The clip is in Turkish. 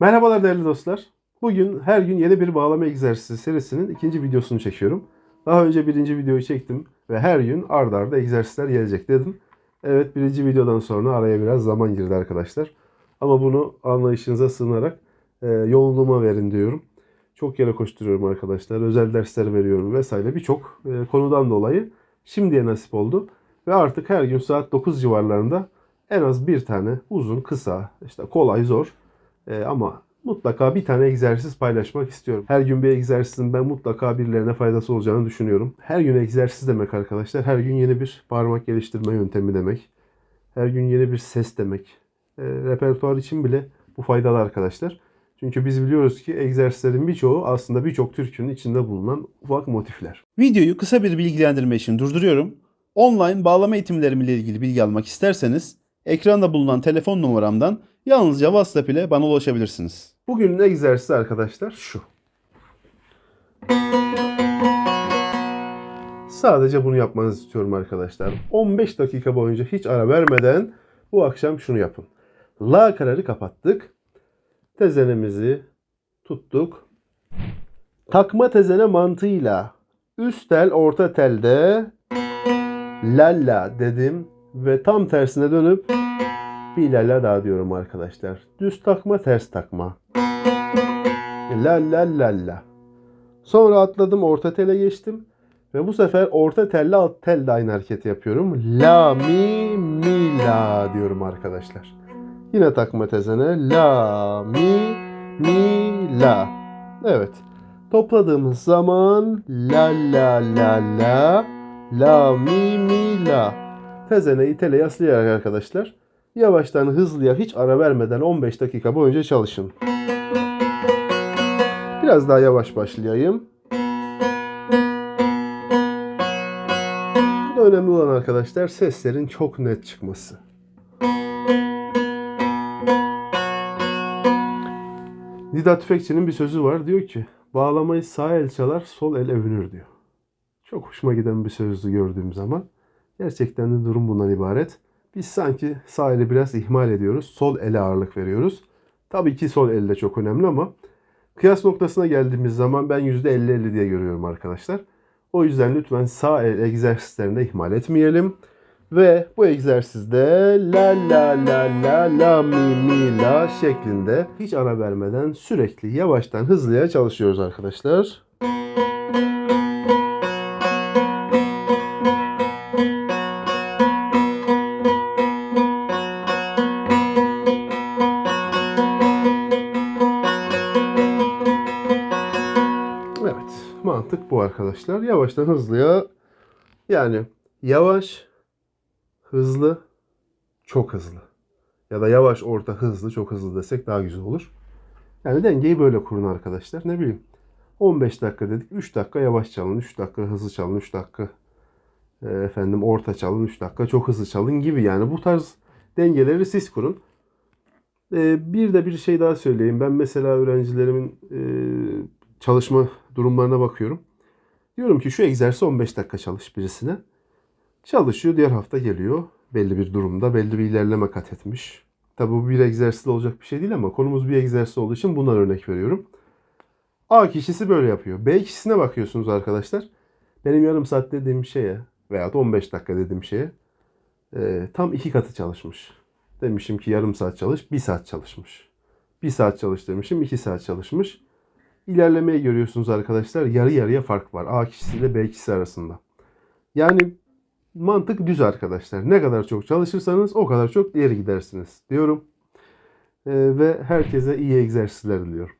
Merhabalar değerli dostlar. Bugün her gün yeni bir bağlama egzersizi serisinin ikinci videosunu çekiyorum. Daha önce birinci videoyu çektim ve her gün ardarda arda egzersizler gelecek dedim. Evet birinci videodan sonra araya biraz zaman girdi arkadaşlar. Ama bunu anlayışınıza sığınarak e, yoğunluğuma verin diyorum. Çok yere koşturuyorum arkadaşlar. Özel dersler veriyorum vesaire birçok e, konudan dolayı şimdiye nasip oldu. Ve artık her gün saat 9 civarlarında en az bir tane uzun, kısa, işte kolay, zor e, ama mutlaka bir tane egzersiz paylaşmak istiyorum. Her gün bir egzersizin ben mutlaka birilerine faydası olacağını düşünüyorum. Her gün egzersiz demek arkadaşlar. Her gün yeni bir parmak geliştirme yöntemi demek. Her gün yeni bir ses demek. E, repertuar için bile bu faydalı arkadaşlar. Çünkü biz biliyoruz ki egzersizlerin birçoğu aslında birçok türkünün içinde bulunan ufak motifler. Videoyu kısa bir bilgilendirme için durduruyorum. Online bağlama eğitimlerimle ilgili bilgi almak isterseniz ekranda bulunan telefon numaramdan yalnızca WhatsApp ile bana ulaşabilirsiniz. Bugünün egzersizi arkadaşlar şu. Sadece bunu yapmanızı istiyorum arkadaşlar. 15 dakika boyunca hiç ara vermeden bu akşam şunu yapın. La kararı kapattık. Tezenemizi tuttuk. Takma tezene mantığıyla üst tel orta telde la la dedim ve tam tersine dönüp bir la la daha diyorum arkadaşlar. Düz takma ters takma. La la la la. Sonra atladım orta tele geçtim. Ve bu sefer orta telle alt telde aynı hareketi yapıyorum. La mi mi la diyorum arkadaşlar. Yine takma tezene. La mi mi la. Evet. Topladığımız zaman la la la la la mi mi la. Tezeneyi tele yaslayarak arkadaşlar yavaştan hızlıya hiç ara vermeden 15 dakika boyunca çalışın. Biraz daha yavaş başlayayım. Bu da önemli olan arkadaşlar seslerin çok net çıkması. Didat Tüfekçi'nin bir sözü var. Diyor ki bağlamayı sağ el çalar sol el övünür diyor. Çok hoşuma giden bir sözdü gördüğüm zaman. Gerçekten de durum bundan ibaret. Biz sanki sağ eli biraz ihmal ediyoruz. Sol ele ağırlık veriyoruz. Tabii ki sol el çok önemli ama kıyas noktasına geldiğimiz zaman ben %50-50 diye görüyorum arkadaşlar. O yüzden lütfen sağ el egzersizlerini de ihmal etmeyelim. Ve bu egzersizde la la la la la mi mi la şeklinde hiç ara vermeden sürekli yavaştan hızlıya çalışıyoruz arkadaşlar. Mantık bu arkadaşlar. Yavaştan hızlıya yani yavaş, hızlı, çok hızlı. Ya da yavaş, orta, hızlı, çok hızlı desek daha güzel olur. Yani dengeyi böyle kurun arkadaşlar. Ne bileyim 15 dakika dedik. 3 dakika yavaş çalın, 3 dakika hızlı çalın, 3 dakika e, efendim orta çalın, 3 dakika çok hızlı çalın gibi. Yani bu tarz dengeleri siz kurun. E, bir de bir şey daha söyleyeyim. Ben mesela öğrencilerimin e, çalışma durumlarına bakıyorum. Diyorum ki şu egzersiz 15 dakika çalış birisine. Çalışıyor diğer hafta geliyor. Belli bir durumda belli bir ilerleme kat etmiş. Tabi bu bir egzersiz olacak bir şey değil ama konumuz bir egzersiz olduğu için bundan örnek veriyorum. A kişisi böyle yapıyor. B kişisine bakıyorsunuz arkadaşlar. Benim yarım saat dediğim şeye veya da 15 dakika dediğim şeye e, tam iki katı çalışmış. Demişim ki yarım saat çalış, bir saat çalışmış. Bir saat çalış demişim, iki saat çalışmış. İlerlemeyi görüyorsunuz arkadaşlar. Yarı yarıya fark var. A kişisiyle B kişisi arasında. Yani mantık düz arkadaşlar. Ne kadar çok çalışırsanız o kadar çok ileri gidersiniz diyorum. Ee, ve herkese iyi egzersizler diliyorum.